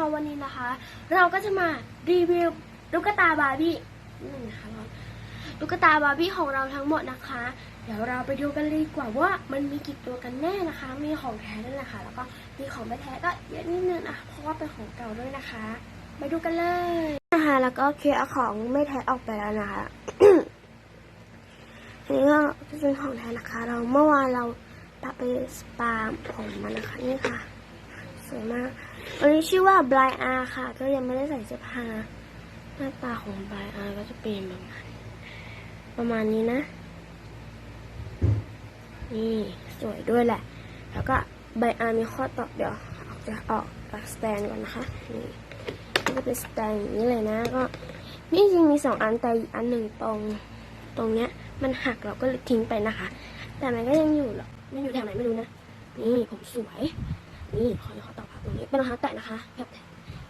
นะคะวันนี้นะคะ เราก็จะมารีวิวตุ๊กตาบาร์บี้นี่นะคะตุ๊กตาบาร์บี้ของเราทั้งหมดนะคะ เดี๋ยวเราไปดูกันเลยกว่าว่ามันมีกี่ตัวกันแน่นะคะ มีของแท้ด้วยนะคะ แล้วก็มีของไม่แท้ก็เยอะนิดนึงนะเพราะว่าเป็นของเก่าด้วยนะคะ ไปดูกันเลยนะคะ แล้วก็เคลียร์ของไม่แท้ออกไปแล้วนะคะอันนี้ก็จะเป็นของแท้นะคะ เราเมื่อวานเราปะไปสปาผมมานะคะนี่ค่ะ สวยมาก อันนี้ชื่อว่าบลายอาค่ะ ก็ยังไม่ได้ใส่เสื้อผ้าหน้าตาของบลายอาก็จะเป็นประมาณประมาณนี้นะ นี่สวยด้วยแหละ แล้วก็ใบอามีข้อต่อเดี๋ยวออกจะออกจากสแตนก่อนนะคะ นี่ก็จะเป็นสแตนอย่างนี้เลยนะ ก็นี่จริงมีสองอันแต่อันหนึ่งตรงตรงเนี้ย มันหักเราก็ทิ้งไปนะคะ แต่มันก็ยังอยู่หรอกมันอยู่แถวไหนไม่รู้นะ นี่ผมสวย นี่ขอขอต่อพับตรงนี้เป็นรองเท้าแตะนะคะแบบ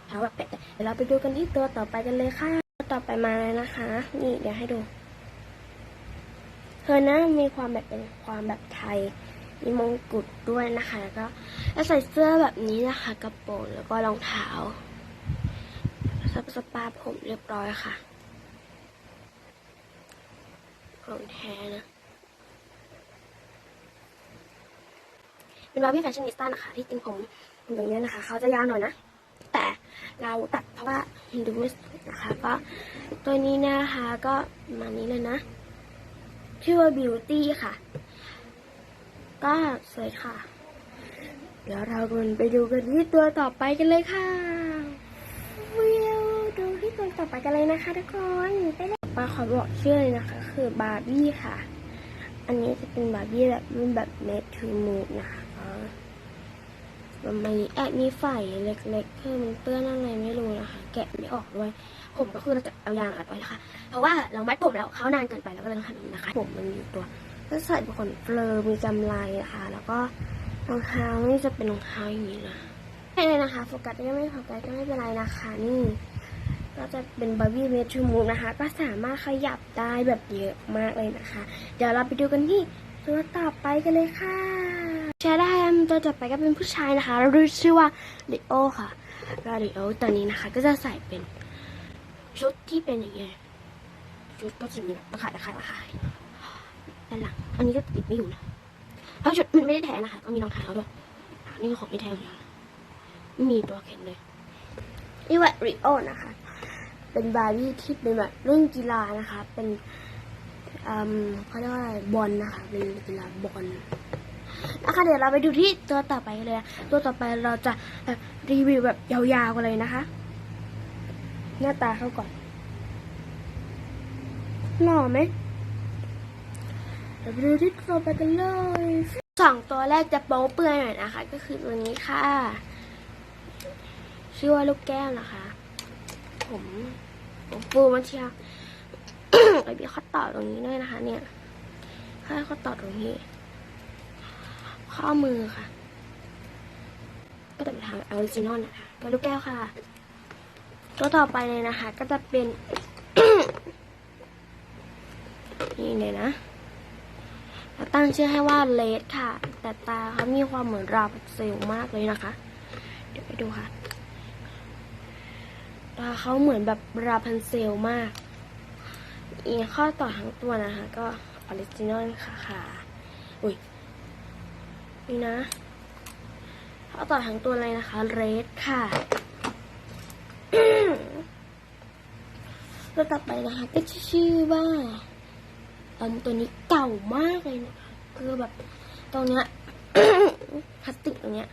เท้าแบบแตะเดี๋ยวเราไปดูกันที่ตัวต่อไปกันเลยค่ะต่อไปมาเลยนะคะ นี่เดี๋ยวให้ดู เธอนะมีความแบบเป็นความแบบไทยมีมงกุฎด้วยนะคะ แล้วก็แล้วใส่เสื้อแบบนี้นะคะกระโปรงแล้วก็รองเท้าสปสปาผมเรียบร้อยค่ะของแท้นะ เป็นบาร์บี้แฟชั่นนิสต้านะคะ ที่จริงผมอย่างนี้ยนะคะ เขาจะยาวหน่อยนะ แต่เราตัดเพราะว่าดูไม่สนะคะก็ตัวนี้นะคะก็มานี้เลยนะ ชื่อว่า Beauty ค่ะ ก็สวยค่ะ เดี๋ยวเรากันไปดูกันที่ตัวต่อไปกันเลยค่ะวิวดูที่ตัวต่อไปกันเลยนะคะทุกคนไปเลยปาขอบอกชื่อเลยนะคะ คือบาร์บี้ค่ะ อันนี้จะเป็นบาร์บี้แบบรุ่นแบบ made to move นะคะ มันมีแอบมีไฝเล็กๆเพิ่มมันเปื้อนอะไรไม่รู้นะคะ แกะไม่ออกด้วย ผมก็คือเราจะเอายางอัดไว้นะคะ เพราะว่าเรามัดผมแล้วเขานานเกินไปแล้วก็เลยต้องทำอย่างนี้นะคะ ผมมันอยู่ตัว ก็ใส่เป็นขนเฟลอมีกำไรนะคะ แล้วก็รองเท้านี่จะเป็นรองเท้าอย่างนี้นะไม่เลยนะคะ โฟกัสก็ไม่โฟกัสก็ไม่เป็นไรนะคะ นี่ ก็จะเป็นบาร์บี้เมทูมูนะคะ ก็สามารถขยับได้แบบเยอะมากเลยนะคะ เดี๋ยวเราไปดูกันที่ตัวต่อไปกันเลยค่ะ ชาดามตัวต่อไปก็เป็นผู้ชายนะคะเราชื่อว่าดิโอค่ะแล้วดิโอตัวนี้นะคะ ก็จะใส่เป็นชุดที่เป็นอย่างเงี้ยชุดก็จะมีแบบตะข่ายตะข่ายตะข่ายด้านหลัง อันนี้ก็ติดไม่อยู่นะเพราะชุดมันไม่ได้แท้นะคะก็มีรองเท้าด้วยนี่ก็ของไม่แท้อยู่แล้วไม่มีตัวเข็นเลยนี่ว่าริโอนะคะ เป็นบาร์บี้ที่เป็นแบบรุ่นกีฬานะคะ เป็นอืมเขาเรียกว่าอะไรบอลนะคะ เป็นกีฬาบอล นะคะเดี๋ยวเราไปดูที่ตัวต่อไปเลยนะตัวต่อไปเราจะรีวิวแบบยาวๆกันเลยนะคะ หน้าตาเขาก่อนหล่อไหมเดี๋ยวไปดูที่ตัวไปกันเลยสองตัวแรกจะโป๊เปื่อยหน่อยนะคะ ก็คือตัวนี้ค่ะ ชื่อว่าลูกแก้วนะคะ ผมผมฟูมาเชียวไอพี่เขาต่อตรงนี้ด้วยนะคะ เนี่ยให้เขาต่อตรงนี้ ข้อมือค่ะ ก็จะเป็นทางออริจินอลนะคะมาลูกแก้วค่ะ ตัวต่อไปเลยนะคะ ก็จะเป็น นี่เลยนะเราตั้งชื่อให้ว่าเลดค่ะ แต่ตาเขามีความเหมือนราพันเซลมากเลยนะคะ เดี๋ยวไปดูค่ะตาเขาเหมือนแบบราพันเซลมาก อีกข้อต่อทั้งตัวนะคะ ก็ออริจินอลค่ะค่ะ อุ้ย นี่นะข้อต่อทั้งตัวเลยนะคะเรดค่ะตัวต่อไปนะคะ ก็ชื่อว่าตอนตัวนี้เก่ามากเลยนะคะคือแบบตรงเนี้ยพลาสติกตรงเนี้ย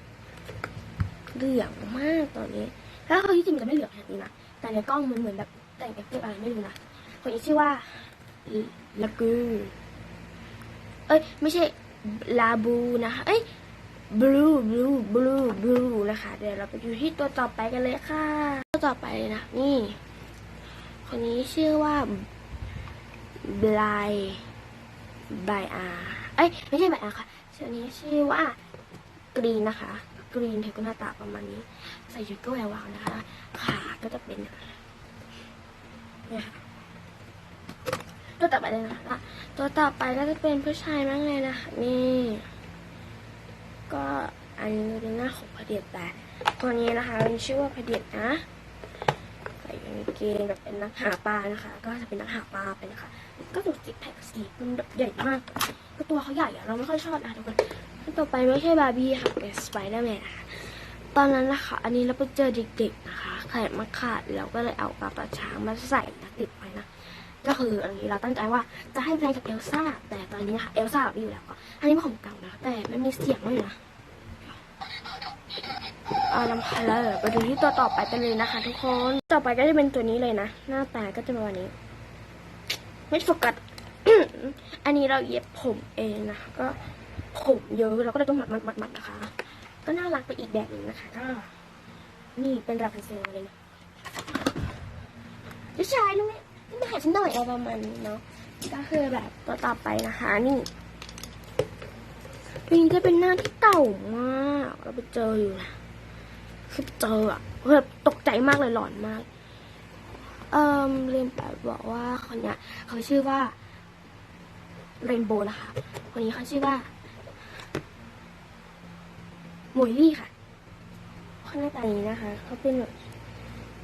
เหลืองมากตอนนี้ถ้าเขาที่จริงจะไม่เหลืองขนาดนี้นะแต่ในกล้องมันเหมือนแบบแต่งเอฟเฟกต์อะไรไม่รู้นะคนนี้ชื่อว่าลากูเอ้ยไม่ใช่ ลาบูนะคะเอ้ยบลูบลูบลูบลูนะคะ เดี๋ยวเราไปดูที่ตัวต่อไปกันเลยค่ะ ตัวต่อไปเลยนะ นี่ คนนี้ชื่อว่าบลายบายอาเอ้ย ไม่ใช่บายอาค่ะชื่อนี้ชื่อว่ากรีนนะคะ กรีนเธอก็หน้าตาประมาณนี้ ใส่ชุดก็แวววาวนะคะ ขาก็จะเป็นเนี่ยค่ะ ตัวต่อไปเลยนะคะ ตัวต่อไปก็จะเป็นผู้ชายมากเลยนะคะ นี่ ก็อันนี้เป็นหน้าของพระเดียดแต่ตัวนี้นะคะมีชื่อว่าพระเดียดนะใส่กางเกงแบบเป็นนักหาปลานะคะ ก็จะเป็นนักหาปลาไปนะคะ ก็ถูกจิกแพ็กสีมันแบบใหญ่มากก็ตัวเขาใหญ่อะเราไม่ค่อยชอบนะทุกคนอันต่อไปไม่ใช่บาร์บี้ค่ะเป็นสไปเดอร์แมนค่ะตอนนั้นนะคะ อันนี้เราไปเจอเด็กๆนะคะแขนมาขาดแล้วก็เลยเอาปลาปลาช้างมาใส่ ก็คืออันนี้เราตั้งใจว่าจะให้แฟนกับเอลซ่า แต่ตอนนี้นะคะเอลซ่าไม่อยู่แล้วก็อันนี้เป็นของเก่านะ แต่ไม่มีเสียงเลยนะเอาลำพัล้วเดี๋ยวไปดูที่ตัวต่อไปกันเลยนะคะ ทุกคน ต่อไปก็จะเป็นตัวนี้เลยนะ หน้าตาก็จะประมาณนี้ ไม่โฟกัสอันนี้เราเย็บผมเองนะคะ ก็ผมเยอะเราก็เลยต้องมัดมัดมัดมัดนะคะ ก็น่ารักไปอีกแบบนึงนะคะ ก็ นี่เป็นราพันเซลเลยนะผู้ชายลูกนี่ มาหาฉันหน่อยอะไรประมาณนี้เนาะก็คือแบบตัวต่อไปนะคะนี่ปีนี้จะเป็นหน้าที่เก่ามากเราไปเจออยู่นะคือเจออะแบบตกใจมากเลยหลอนมาก เอ่อเรียนแบบบอกว่าคนเนี้ยเขาชื่อว่าเรนโบว์นะคะ คนนี้เขาชื่อว่าหมวยลี่ค่ะคนหน้าตานี้นะคะเขาเป็นแบบ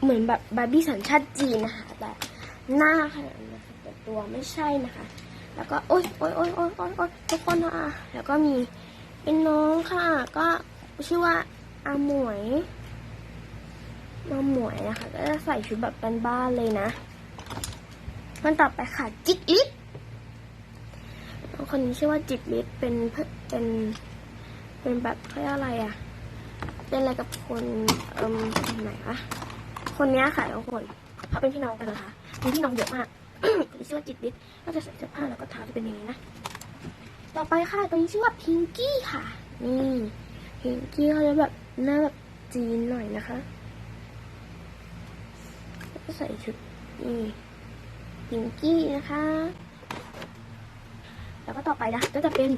เหมือนแบบบาร์บี้สัญชาติจีนนะคะแต่ หน้าขนาดนั้นะคะแต่ตัวไม่ใช่นะคะ แล้วก็โอ๊ยโอ๊ยโอ๊ยโอ๊ยโอ๊ยโอ๊ยทุกคนอะแล้วก็มีเป็นน้องค่ะ ก็ชื่อว่าอาหมวยมาหมวยนะคะก็จะใส่ชุดแบบบ้านๆเลยนะมันต่อไปค่ะจิตลิศน้องคนนี้ชื่อว่าจิตลิศเป็นเป็นเป็นแบบเขาเรียกอะไรอะเป็นอะไรกับคนเอ่มไหนวะคนนี้ค่ะทุกคนเขาเป็นพี่น้องกันนะคะ มีพี่น้องเยอะมากคนนี้ชื่อว่าจิตลิศก็จะใส่เสื้อผ้าแล้วก็เท้าจะเป็นอย่างนี้นะ ต่อไปค่ะตัวนี้ชื่อว่าพิงกี้ค่ะ นี่พิงกี้เขาจะแบบหน้าแบบจีนหน่อยนะคะก็ใส่ชุดนี่พิงกี้นะคะ แล้วก็ต่อไปนะก็จะเป็น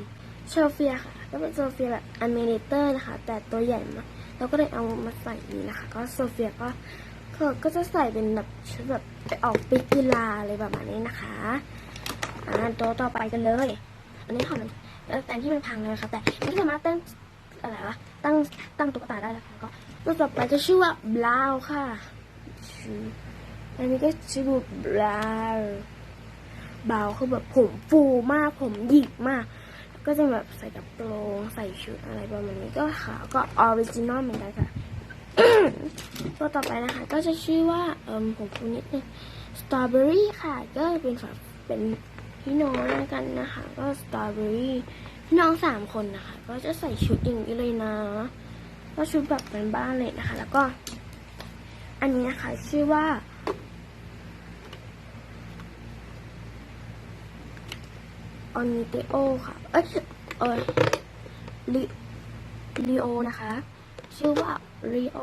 โซเฟียค่ะ ก็เป็นโซเฟียแบบอเมเนเตอร์นะคะ แต่ตัวใหญ่มากเราก็เลยเอามาใส่นี่นะคะ ก็โซเฟียก็ ก็ก็จะใส่เป็นแบบชุดแบบไปออกไปกีฬาอะไรแบบนี้นะคะอ่าตัวต่อไปกันเลย อันนี้ถอดแล้วแต่ที่มันพังเลยนะคะแต่ไม่สามารถตั้งอะไรวะตั้งตั้งตุ๊กตาได้แล้วก็ตัวต่อไปจะชื่อว่าบลาวค่ะชื่ออันนี้ก็ชื่อบลาวบาวคือแบบผมฟูมากผมหยิกมาก ก็จะแบบใส่กระโปรงใส่ชุดอะไรประมาณนี้ก็ขาวก็ออริจินอลเหมือนกันค่ะ ตัวต่อไปนะคะ ก็จะชื่อว่าเอ่มผมพูนิดนึงสตรอเบอรี่ค่ะ ก็เป็นฝาเป็นพี่น้องกันนะคะ ก็สตรอเบอรี่พี่น้องสามคนนะคะ ก็จะใส่ชุดอย่างนี้เลยนะ ก็ชุดแบบเป็นบ้านเลยนะคะ แล้วก็ อันนี้นะคะ ชื่อว่าออนิเตโอค่ะ เอ้ยเอยลิลิโอนะคะ ชื่อว่าริโอ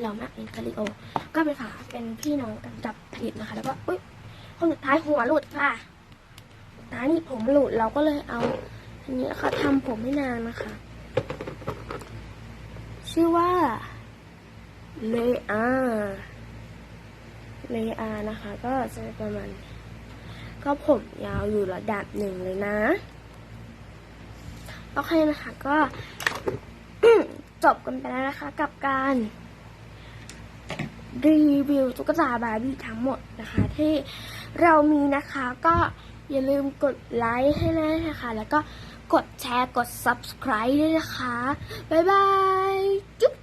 เรามากเองกับลิโอ ก็เป็นฝาเป็นพี่น้องกันจับผิดนะคะ แล้วก็อุ้ยคนสุดท้ายหัวหลุดค่ะสุดท้ายนี่ผมหลุดเราก็เลยเอาอันนี้ค่ะทำผมไม่นานนะคะ ชื่อว่าเลอาเลอานะคะ ก็จะประมาณก็ผมยาวอยู่ระดับหนึ่งเลยนะ โอเคนะคะก็ จบกันไปแล้วนะคะ กับการรีวิวตุ๊กตาบาร์บี้ทั้งหมดนะคะ ที่เรามีนะคะก็อย่าลืมกดไลค์ให้ด้วยนะคะ แล้วก็กดแชร์กด subscribe ด้วยนะคะ บ๊ายบาย จุ๊บ